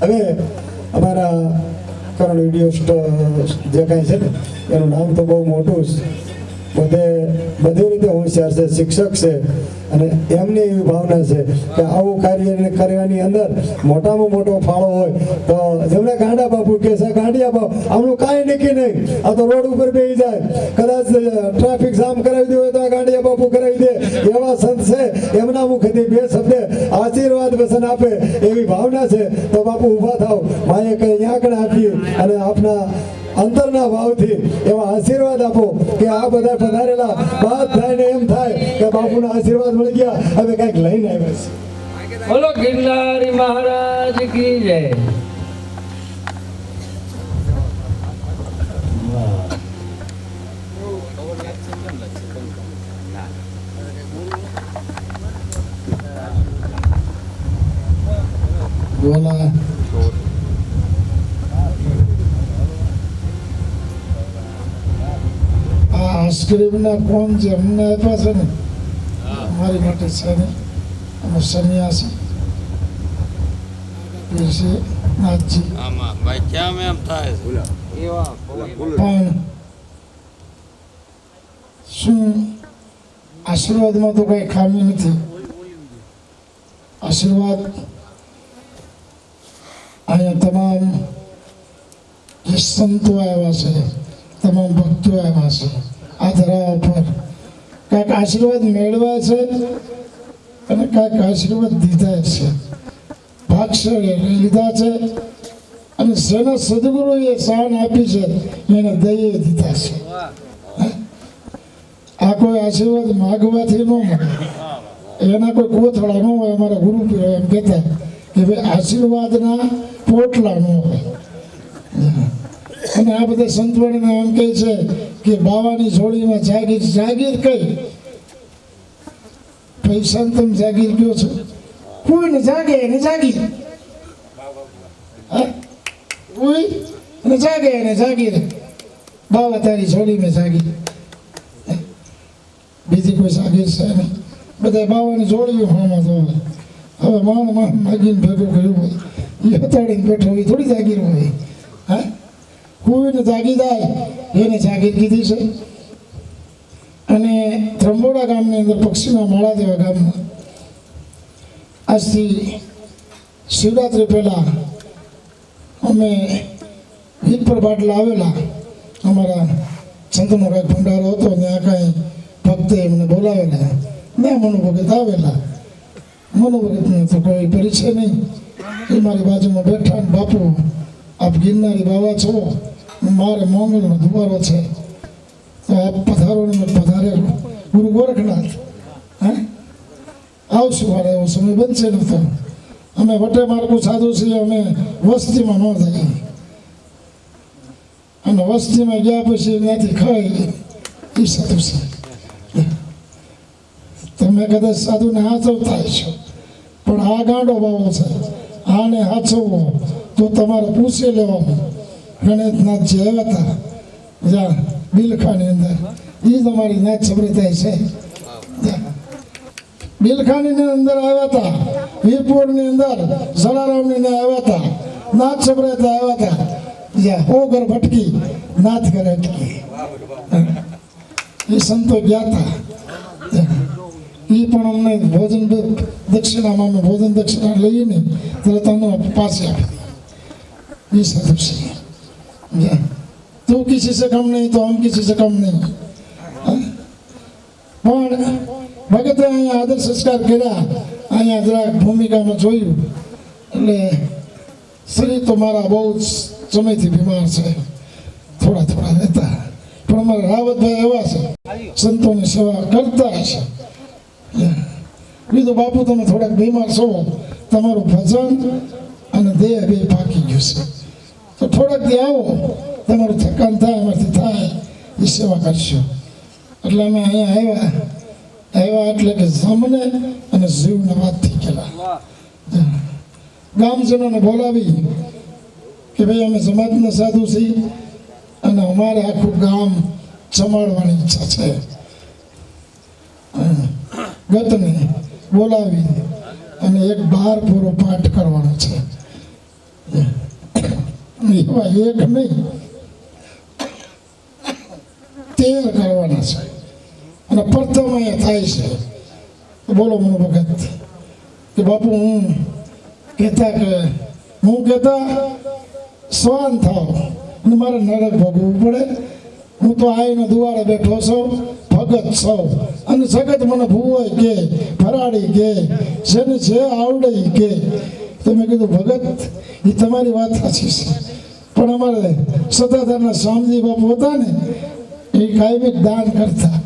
હવે અમારા કરણ વીડિયો જે કાંઈ છે ને, એનું નામ તો બહુ મોટું છે બધે બધી રીતે હોશિયાર છે, શિક્ષક છે. અને એમની એવી ભાવના છે કે આવું કાર્ય કરવાની અંદર મોટામાં મોટો ફાળો હોય તો જેમને ગાંડા બાપુ કે છે, ગાંડિયા બાપુ, આમનું કાંઈ નક્કી નહીં. આ તો રોડ ઉપર બેસી જાય. કદાચ ટ્રાફિક જામ કરાવી દે હોય તો આ ગાંડિયા બાપુ કરાવી દે. એવા સંત છે, એમના મુખેથી બે શબ્દ આશીર્વાદ વસન આપે એવી ભાવના છે. તો બાપુ ઊભા થાવ. માએ કઈ યાકણ આપી અને આપના અંતરના ભાવથી એવા આશીર્વાદ આપો કે આ બધા પધારેલા બાદ થાય ને એમ થાય કે બાપુના આશીર્વાદ મળી ગયા. હવે કંઈક લઈને આવ્યા છે બોલો ગિરનારી મહારાજ કી જય? બોલા. આ આઈસ્ક્રીમના કોણ છે? અમને આપ્યા છે ને. મારી માટે છે ને અમે સન્યાસી. પીરસી નાથજી. આમાં ભાઈ કેમ એમ થાય? પણ શું આશીર્વાદમાં તો કંઈ ખામી નથી. આશીર્વાદ અહીંયા તમામ જે સંતો આવ્યા છે તમામ ભક્તો આવ્યા છે આ ધરા ઉપર કાંઈક આશીર્વાદ મેળવ્યા છે અને કાંઈક આશીર્વાદ દીધા છે. ભાગશળે લીધા છે અને જેના સદગુરુએ શાન આપી છે એને દઈએ દીધા છે. આ કોઈ આશીર્વાદ માગવાથી ન મળે. એના કોઈ કોથળા ન હોય, અમારા ગુરુ એમ કહેતા કે ભાઈ આશીર્વાદના પોટલા ન હોય. અને આ બધા સંતવાણીને એમ કહે છે કે બાવાની જોડીમાં જાગીર જાગીર કઈ? પૈસા તમે જાગીર કયો છો? કોઈને જાગે એને જાગીર? કોઈ? અને જાગે એને જાગીર. બાવા તારી જોડીમાં જાગીર. બીજી કોઈ જાગીર છે નહીં. બધા બાવાની જોડીઓ હોમાં તો હવે માણ માણ માગીને ભેગું કર્યું હોય. એ હતાડીને બેઠો હોય, થોડી જાગીર હોય. કોઈને જાગી જાય, એને જાગીર કીધી છે. અને ત્રંબોડા ગામની અંદર પક્ષીના માળા દેવા ગામમાં આજથી શિવરાત્રિ પહેલાં અમે વીરપર બાટલા આવેલા. અમારા સંતનો કાંઈક ભંડારો હતો, ત્યાં કાંઈ ભક્તે એમને બોલાવેલા. મેં મનોભગત આવેલા. મનોભગતને તો કોઈ પરિચય નહીં. એ મારી બાજુમાં બેઠા બાપુ આપ ગિરનારી બાવા છો, મારે મોંગલનો દુબારો છે. તો આપ પધારો ને મેં પધારેલો. ગુરુ ગોરખનાથ, હે? આવશું મારે એવો સમય બનશે નતો અમે વટે માર્ગું સાધુ છીએ, અમે વસ્તીમાં ન જઈએ અને વસ્તીમાં ગયા પછી ત્યાંથી ખાઈ એ સાધુ છે. તમે કદાચ સાધુને હાથવતા છો પણ આ ગાંડો બાવો છે. આને હાચવવો તો તમારે પૂછી લેવાનું. ગણેશનાથજી આવ્યા હતા જ્યાં બિલખાની અંદર. એ તમારી નાચ સભ્યતા છે. બિલખાની અંદર આવ્યા હતા વીરપુરની અંદર જલારામની આવ્યા હતા નાથ સભ્યતા આવ્યા હતા જ્યાં ઓગર ભટકી, નાથ ઘરે અટકી એ સંતો ગયા હતા એ પણ અમને ભોજન દક્ષિણામાં અમે ભોજન દક્ષિણા લઈએ ને ત્યારે તમને પાસે આપી એ સાધુ છે જા. તું કિસી સે કમ નહીં તો હમ કિસી સે કમ નહીં પણ ભગતે અહીંયા આદર સંસ્કાર કર્યા અહીંયા જરાક ભૂમિકામાં જોયું એટલે શરીર તો મારા બહુ જ સમયથી બીમાર છે. થોડા થોડા રહેતા. પણ અમારા રાવતભાઈ એવા છે. સંતોની સેવા કરતા છે. બીજું બાપુ, તમે થોડાક બીમાર છો. તમારું ભજન અને દેહ બે પાકી ગયું છે. તો થોડાક દી આવો. તમારું થકાન થાય એમાંથી થાય. એ સેવા કરશો. એટલે અમે અહીંયા આવ્યા. આવ્યા એટલે કે જમને અને જીવને વાત થઈ ગયેલા. ગામજનોને બોલાવી કે ભાઈ, અમે સમાજના સાધુ છીએ અને અમારે આખું ગામ જમાડવાની ઈચ્છા છે. ગતને બોલાવી અને એક બાર પૂરો પાઠ કરવાનો છે. એવા એક નહીં તેર કરવાના છે. અને પ્રથમ અહીંયા થાય છે. બોલો હું ભગત, કે બાપુ, હું કહેતા કે, હું કહેતા સ્વાન થાવ. અને મારે નરક ભોગવવું પડે. હું તો આવીને દુવારે બેઠો છું, ભગત છું. અને સગત મને ભૂવાય કે ફરાડી કે, જેને જે આવડે કે. તો મેં કીધું, ભગત એ તમારી વાત સાચી છે. પણ અમારે સત્તાધારના સ્વામીજી બાપુ હતા ને, એ કાયમી દાન કરતા.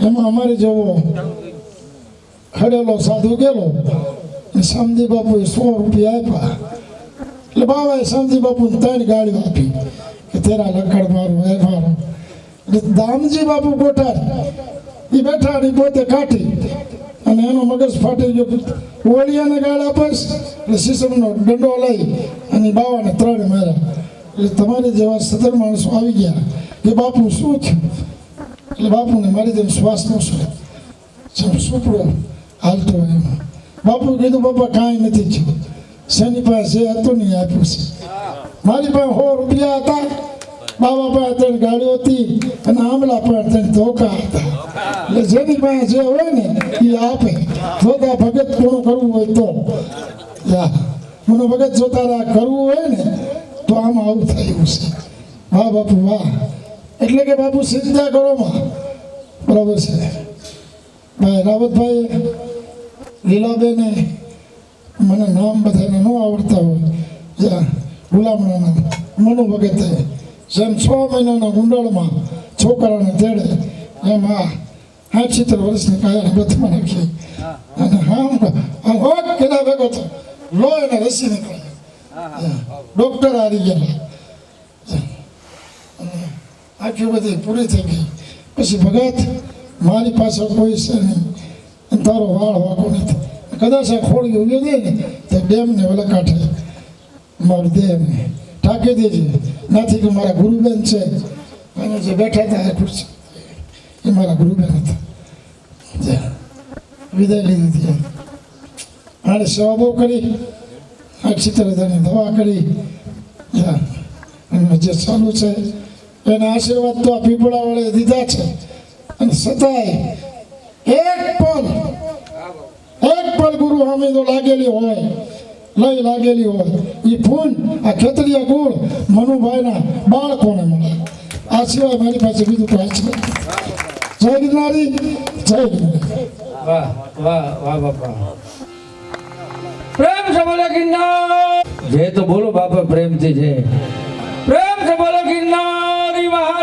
એમાં અમારે જેવો ખડેલો સાધુ ગયેલો શામજી બાપુએ સો રૂપિયા આપ્યા. એટલે બાબાએ શામજી બાપુને ત્રણ ગાડીઓ આપી કે તેરા લકડ મારું, એ મારું. એટલે દામજી બાપુ કોઠાર એ બેઠા ને પોતે કાઢી અને એનો મગજ ફાટી ગયો ઓળિયાને ગાળ આપશ એટલે શીશમનો દંડો લઈ અને બાવાને ત્રણ માર્યા. એટલે તમારે જેવા સદર માણસો આવી ગયા કે બાપુ, શું થયું? એટલે બાપુને મારી જેમ શ્વાસ ન શું જેમ સુપડો હાલતો હોય એમ. બાપુ કીધું, બાપા, કાંઈ નથી થયું. શેની પાસે જે હતું ને આપ્યું છે? મારી પાસે સો રૂપિયા હતા. બાબા પાસે ત્રણ ગાડીઓ હતી અને આમલા પાસે ત્રણ ધોકા હતા. એટલે જેની પાસે જે હોય ને, એ આપે. જોતા ભગત પૂરું કરવું હોય તો? મને ભગત જોતા કરવું હોય ને તો આમ આવું થયું છે. વાહ બાપુ વાહ. એટલે કે બાપુ ચિંતા કરો માં. બરાબર છે. ભાઈ રાવતભાઈ લીલાબેને મને નામ બધાને ન આવડતા હોય. જ્યાં ગુલામણાના મનુ ભગતે જેમ છ મહિનાના ગુંડાળમાં છોકરાને તેડે એમ આ સાઠ સિત્તેર વર્ષની કાયાને બથમાં નાખી અને હા કેના ભેગો થયો લો એને રસી નીકળે. ડોક્ટર આવી ગયા. આખી બધી પૂરી થઈ ગઈ. પછી ભગત, મારી પાસે કોઈ છે નહીં. તારો વાળ વાંકો નથી. કદાચ આ ખોડી ઉગે દે ને, તો ડેમને ઓલા કાંઠે મારું દે એમને. ઠાકી દેજે. નથી કે મારા ગુરુબેન છે. અને જે બેઠા હતા એ ખુરશી. એ મારા ગુરુબેન હતા. વિદાય લીધી હતી. આને સેવા બહુ કરી. આ ચિત્રધરની દવા કરી યા જે ચાલુ છે. એના આશીર્વાદ તો આ પીપળા વડે દીધા છે. અને છતાંય એક પલ એક પલ ગુરુ તો લાગેલી હોય લઈ લાગેલી હોય એ ફૂલ આ ખેતરિયા ગુણ મનુભાઈના બાળકોને મળે. આ સિવાય મારી પાસે બીજું કાંઈ છે? જય ગિરનારી જય ગિરનારી. વાહ વાહ વાહ બાપા. પ્રેમ સે બોલો કિન્નાર જે તો બોલો બાપા પ્રેમથી છે પ્રેમ સે બોલો કિન્નારી મહારાજ